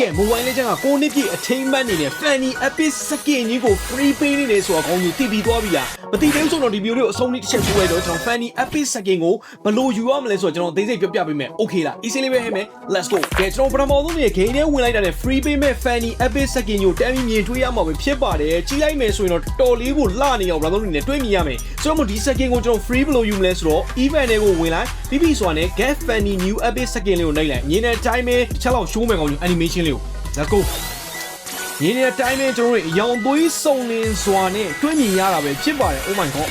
ကဲ mobile legend ကကိုနှစ်ပြည့်အထိမ့်မှတ်နေတဲ့ Fanny Epic Skin ကြီးကို free ပေးနေတယ်ဆိုတော့ကောင်းကြီးတည်ပြီးသွားပြီလား မတည်သေးဘူးဆိုတော့ဒီ video လေးကိုအဆုံးလေးတစ်ချက်ပို့လိုက်တော့ကျွန်တော် Fanny Epic Skin ကိုဘယ်လိုယူရမလဲဆိုတော့ကျွန်တော်အသေးစိတ်ပြောပြပေးမယ် okay လား easy လေးပဲဟဲ့မယ် let's go ကဲကျွန်တော်ပထမဆုံးနေ game ထဲဝင်လိုက်တာနဲ့ free ပေးမဲ့ Fanny Epic Skin ကိုတမ်းပြီးမြင်တွေ့ရမှာပဲဖြစ်ပါတယ်ကြီးလိုက်မယ်ဆိုရင်တော့တော်တော်လေးကိုလှနေအောင် brother တို့နေတွေ့မြင်ရမယ်ဆိုတော့ဒီ skin ကိုကျွန်တော် free ဘယ်လိုယူမလဲဆိုတော့ event တွေကိုဝင်လိုက်ပြီးပြီဆိုတာနဲ့ get Fanny new Epic Skin လေးကိုနှိပ်လိုက်မြင်တဲ့အတိုင်းပဲတစ်ချက်လောက် show မယ်ကောင်းကြီး animation လေးကို let's go ရင်းတဲ့အတိုင်းနဲ့ကျွန်တော်တို့အယောင်သွေးစုံလင်စွာနဲ့တွင်းမြင်ရတာပဲဖြစ်ပါတယ် oh my god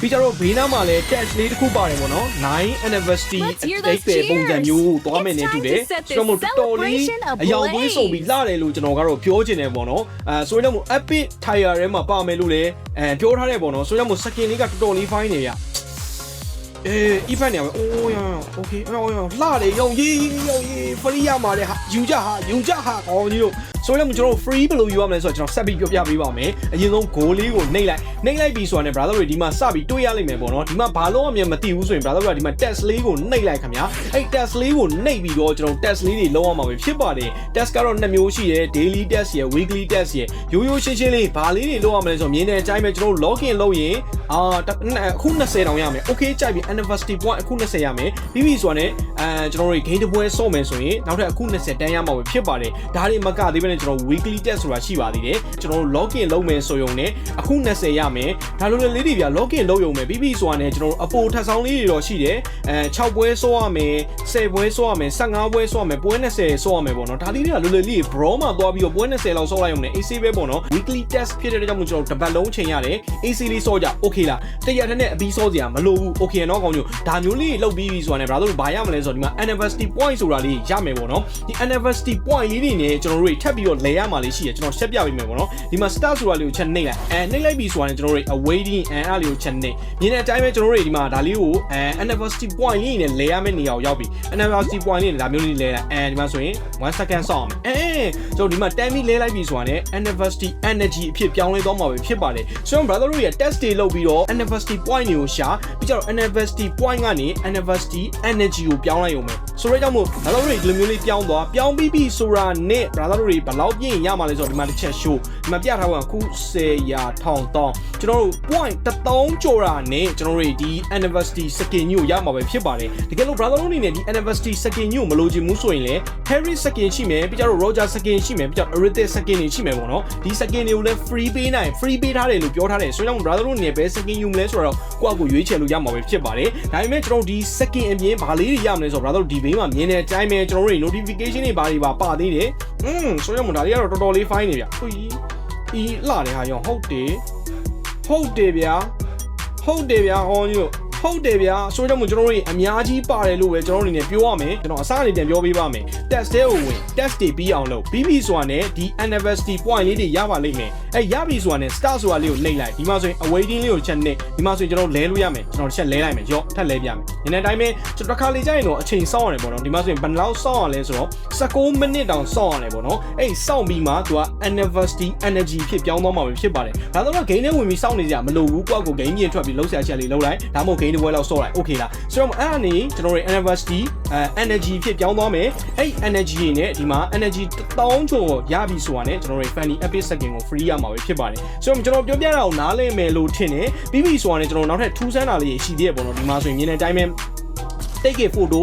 ပြီးကြတော့ဘေးနားမှာလည်း test လေးတစ်ခုပါတယ်ပေါ့နော်9 anniversary Let's hear အတိ those တ်ပဲပုံစံ cheers. မျိုးကိုသွားမယ်နဲ့ It's တူ time တယ် to set this ကျွန်တော်တို့တော်တော်လေး celebration ablaze. အယောင်သွေးစုံပြီးလာတယ်လို့ကျွန်တော်ကတော့ပြောချင်တယ်ပေါ့နော်အဲဆိုရင်တော့ epic tire ထဲမှာပါမယ်လို့လည်းအဲပြောထားတယ်ပေါ့နော်ဆိုရင်တော့ skin လေးကတော်တော်လေး fine နေဗျအေး event နေရမယ်အိုးရောင်โอเคရောင်ရောင်လှတယ်ရောင်ကြီးရောင်ကြီး free ရမှာလေဟာယူကြဟာယူကြဟာကောင်းကြီးတို့ ဆိုရင်ကျွန်တော်တို့ free ဘယ်လိုယူရမလဲဆိုတော့ကျွန်တော်ဆက်ပြီးပြောပြပေးပါမယ်အရင်ဆုံး goal လေးကိုနှိပ်လိုက်နှိပ်လိုက်ပြီဆိုတာနဲ့ brother တွေဒီမှာစပြီးတွေးရလိမ့်မယ်ပေါ့နော်ဒီမှာဘာလို့အမြင်မသိဘူးဆိုရင် brother တွေကဒီမှာ test လေးကိုနှိပ်လိုက်ခင်ဗျာအဲ့ test လေးကိုနှိပ်ပြီးတော့ကျွန်တော် test လေးတွေလုံးဝမှာပဲဖြစ်ပါတယ် test ကတော့နှစ်မျိုးရှိတယ် daily test ရယ် weekly test ရယ်ရိုးရိုးရှင်းရှင်းလေးဘာလေးတွေလုံးဝမလဲဆိုတော့မြင်တဲ့အတိုင်းပဲကျွန်တော် login လုပ်ရင်အာအခု20တောင်ရမယ် okay ကြိုက်ပြီ anniversary point အခု20ရမယ်ပြီးပြီဆိုတာနဲ့အဲကျွန်တော်တို့ game တစ်ပွဲဆော့မယ်ဆိုရင်နောက်ထပ်အခု20တန်းရမှာပဲဖြစ်ပါတယ်ဒါတွေမကသေးဘဲနဲ့ကျွန်တော် weekly test ဆိုတာရှိပါသေးတယ်ကျွန်တော်တို့ login လုပ်မယ်ဆိုရုံနဲ့အခု20ရမယ်ဒါလိုလေးတွေပြ login လုပ်ရုံပဲပြီးပြီဆိုတာနဲ့ကျွန်တော်တို့အပိုထပ်ဆောင်လေးတွေတော့ရှိတယ်အဲ6ပွဲဆော့ရမယ်10ပွဲဆော့ရမယ်15ပွဲဆော့ရမယ်ပွဲ20ဆော့ရမယ်ပေါ့နော်ဒါလေးတွေကလိုလိုလေး bro မှာသွားပြီးတော့ပွဲ20လောက်ဆော့လိုက်ရုံနဲ့ AC ပဲပေါ့နော် weekly test ဖြစ်တဲ့ကြောင့်မို့ကျွန်တော်တစ်ပတ်လုံးချိန်ရတယ် AC လေးဆော့ကြ okay လားတရက်တည်းနဲ့အပြီးဆော့စရာမလိုဘူး okay နော်ကောင်းညိုဒါမျိုးလေးလောက်ပြီးပြီဆိုတာနဲ့ brother တို့ဘာရမလဲဆိုတော့ဒီမှာ anniversary point ဆိုတာလေးရမယ်ပေါ့နော်ဒီ anniversary point လေးတွေနဲ့ကျွန်တော်တို့ထပ်ပြီးတော့လဲရမှာလေးရှိရကျွန်တော်ဆက်ပြပေးမယ်ပေါ့နော်ဒီမှာ start ဆိုတာလေးကိုချက်နှိပ်လိုက်အဲနှိပ်လိုက်ပြီဆိုတာနဲ့ကျွန်တော်တို့ awaiting အဲအဲ့လေးကိုချက်နှိပ်မြင်တဲ့အတိုင်းပဲကျွန်တော်တို့ဒီမှာဒါလေးကိုအဲ anniversary point လေးနဲ့လဲရမယ့်နေရာကိုရောက်ပြီ anniversary point လေးနဲ့ဒါမျိုးလေးလဲလိုက်အဲဒီမှာဆိုရင်1 second စောင့်အောင်အဲကျွန်တော်ဒီမှာ10မိလဲလိုက်ပြီဆိုတာနဲ့ anniversary energy အဖြစ်ပြောင်းလဲသွားမှာပဲဖြစ်ပါတယ်ဆိုတော့ brother တို့ရဲ့ test တွေလုပ်ပြီးတော့ anniversary point တွေကိုရှာပြီးကြတော့ anniversary point ကနေ anniversary energy ကိုပြောင်းလိုက်ရုံပဲဆိုတော့ကြောင့်မို့ brother တို့တွေဒီလိုမျိုးလေးပြောင်းသွားပြောင်းပြီးပြီဆိုတာနဲ့ brother တို့တွေဘယ်လောက်ပြင်ရမှာလဲဆိုတော့ဒီမှာတစ်ချက် show ဒီမှာပြထားပါခု10ရာထောင်တောင်း ကျွန်တော်တို့ point 1000ကျော်တာနဲ့ကျွန်တော်တို့ဒီ anniversary skin ကြီးကိုရမှာပဲဖြစ်ပါတယ်တကယ်လို့ brother တို့အနေနဲ့ဒီ anniversary skin ကြီးကိုမလိုချင်ဘူးဆိုရင်လည်း Harry skin ရှိမယ်ပြီးကြတော့ Roger skin ရှိမယ်ပြီးကြတော့ Arithmetic skin တွေရှိမယ်ပေါ့နော်ဒီ skin တွေကိုလည်း free ပေးနိုင် free ပေးထားတယ်လို့ပြောထားတယ်ဆိုတော့ brother တို့အနေနဲ့ဘယ် skin ယူမလဲဆိုတော့ကိုယ့်အကိုရွေးချယ်လို့ရမှာပဲဖြစ်ပါတယ်ဒါပေမဲ့ကျွန်တော်ဒီ skin အပြင်ဘာလေးတွေရမလဲဆိုတော့ brother တို့ဒီဘေးမှာမြင်တဲ့အတိုင်းပဲကျွန်တော်တို့ notification တွေဘာတွေပါပါသေးတယ်อืมဆိုတော့ဒါတွေကတော့တော်တော်လေး fine နေဗျဟိုကြီးဤလှတယ်ဟာရောဟုတ်တယ် ဟုတ်တယ်ဗျာဟုတ်တယ်ဗျာဟောညို့ ဟုတ်တယ်ဗျာဆိုတော့ကျွန်တော်တို့အများကြီးပါတယ်လို့ပဲကျွန်တော်တို့အနေနဲ့ပြောရမယ်ကျွန်တော်အစအနေနဲ့ပြောပေးပါမယ် test တဲ့ကိုဝင် test တွေပြီးအောင်လုပ်ပြီးပြီဆိုတာနဲ့ဒီ anniversary point လေးတွေရပါလိမ့်မယ်အဲရပြီဆိုတာနဲ့ start ဆိုတာလေးကိုနှိပ်လိုက်ဒီမှာဆိုရင် awaiting လေးကိုချက်နှိပ်ဒီမှာဆိုရင်ကျွန်တော်လဲလို့ရမယ်ကျွန်တော်တစ်ချက်လဲလိုက်မယ်ရော့ထပ်လဲပြမယ်ညနေတိုင်းပဲကျွန်တော်တစ်ခါလေကြာရင်တော့အချိန်စောင့်ရတယ်ပေါ့နော်ဒီမှာဆိုရင်ဘယ်လောက်စောင့်ရလဲဆိုတော့19မိနစ်တောင်စောင့်ရတယ်ပေါ့နော်အဲ့စောင့်ပြီးမှသူက anniversary energy ဖြစ်ပြောင်းသွားမှာပဲဖြစ်ပါတယ်ဒါတော့ game ထဲဝင်ပြီးစောင့်နေကြမလို့ဘူးကိုယ့်ကို game ပြင်ထွက်ပြီးလုံးဆရာချက်လေးလုံးလိုက်ဒါမှမဟုတ် game တစ်ပွဲလောက်စော့လိုက် okay လားဆိုတော့အဲ့ဒါနေကျွန်တော်တို့ anniversary energy ဖြစ်ပြောင်းသွားမယ်အဲ့ energy တွေနဲ့ဒီမှာ energy 1000ကျော်ရပြီဆိုတာနဲ့ကျွန်တော်တို့ funny epic second ကို free ရမှာပဲဖြစ်ပါတယ်ဆိုတော့ကျွန်တော်ပြောပြတာကိုနားလည်မယ်လို့ထင်တယ်ပြီးပြီဆိုတာနဲ့ကျွန်တော်နောက်ထပ်ထူးဆန်းတာလေးရှိသေးတယ်ပေါ့နော်ဒီမှာဆိုရင်မြင်တဲ့အတိုင်းပဲ take a photo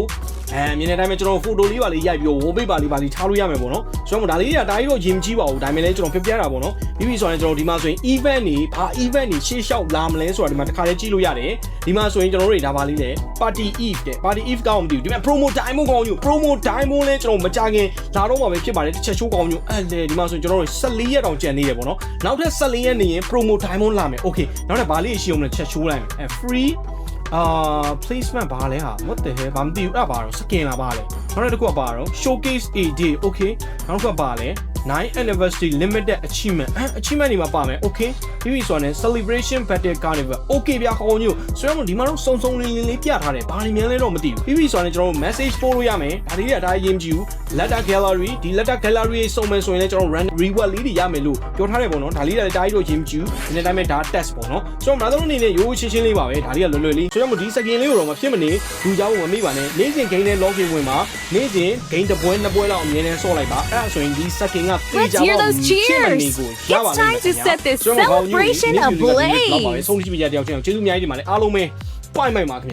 အဲမြင်တဲ့အတိုင်းပဲကျွန်တော်ဖိုတိုလေးပါလေးရိုက်ပြီးတော့ wallpaper လေးပါလေးထားလို့ရမယ်ပေါ့နော်ဆိုတော့ဒါလေးတွေကဒါကြီးတော့ရင်ကြီးပါဘူးဒါပေမဲ့လည်းကျွန်တော်ပြပြတာပေါ့နော်ပြီးပြီဆိုရင်ကျွန်တော်ဒီမှာဆိုရင် event တွေဘာ event တွေရှေ့လျှောက်လာမလဲဆိုတာဒီမှာတစ်ခါလေးကြည့်လို့ရတယ်ဒီမှာဆိုရင်ကျွန်တော်တို့တွေဒါပါလေးလေ party eve တဲ့ party eve ကောင်းမသိဘူးဒီမှာ promo demo ကောင်းယူ promo demo လဲကျွန်တော်မကြခင်လာတော့မှာပဲဖြစ်ပါတယ်တစ်ချက်ချိုးကောင်းယူအဲ့လေဒီမှာဆိုရင်ကျွန်တော်တို့14ရက်တောင်ကြံနေတယ်ပေါ့နော်နောက်ထပ်14ရက်နေရင် promo demo လာမယ် okay နောက်ထပ်ဘာလေးရှိအောင်လဲချက်ချိုးလိုက်မယ်အဲ free အာ placement ဘာလဲဟာ what the hell ဘာမသိဘူးအဲ့ဘာတော့ skin လာပါလဲနောက်တစ်ခုကဘာတော့ showcase a day okay နောက်တစ်ခုကဘာလဲ 9 anniversary limited achievement အဲ achievement တွေမှာပါမယ် okay ပြီးပြီဆိုတော့ celebration battle carnival okay ဗျာခေါင်းညိုဆိုတော့ဒီမှာတော့စုံစုံလင်းလင်းလေးပြထားတယ်ဘာတွေများလဲတော့မသိဘူးပြီးပြီဆိုတော့ကျွန်တော်တို့ message ပို့လို့ရမယ်ဒါတွေကဒါအရင်ကြည့်ဘူး letter gallery ဒီ letter gallery တွေစုံမယ်ဆိုရင်လည်းကျွန်တော် random reward လေးတွေရမယ်လို့ပြောထားတယ်ပေါ့နော်ဒါလေးတွေဒါကြီးတို့ရင်ကြည့်ဘူးဒီနေ့တိုင်းပဲဒါ test ပေါ့နော်ဆိုတော့မတော်အနေနဲ့ရိုးရိုးရှင်းရှင်းလေးပါပဲဒါလေးကလွယ်လွယ်လေးဆိုတော့ဒီ second လေးကိုတော့မဖြစ်မနေလူကြောင်းမမိပါနဲ့နေ့စဉ် game နဲ့ login ဝင်ပါနေ့စဉ် game တစ်ပွဲနှစ်ပွဲလောက်အမြဲတမ်းဆော့လိုက်ပါအဲ့ဒါဆိုရင်ဒီ second ကLet's ကြ hear တော့ those ချစ်မနေ cheers. ကိုရပါလိမ့် It's time မယ် to set this celebration ablaze. ဆုံးဖြတ်ပြကြတဲ့တယောက်ချင်းကျေးဇူးအများကြီးတင်ပါတယ်အားလုံးပဲ point မိုက်ပါခင်ဗျ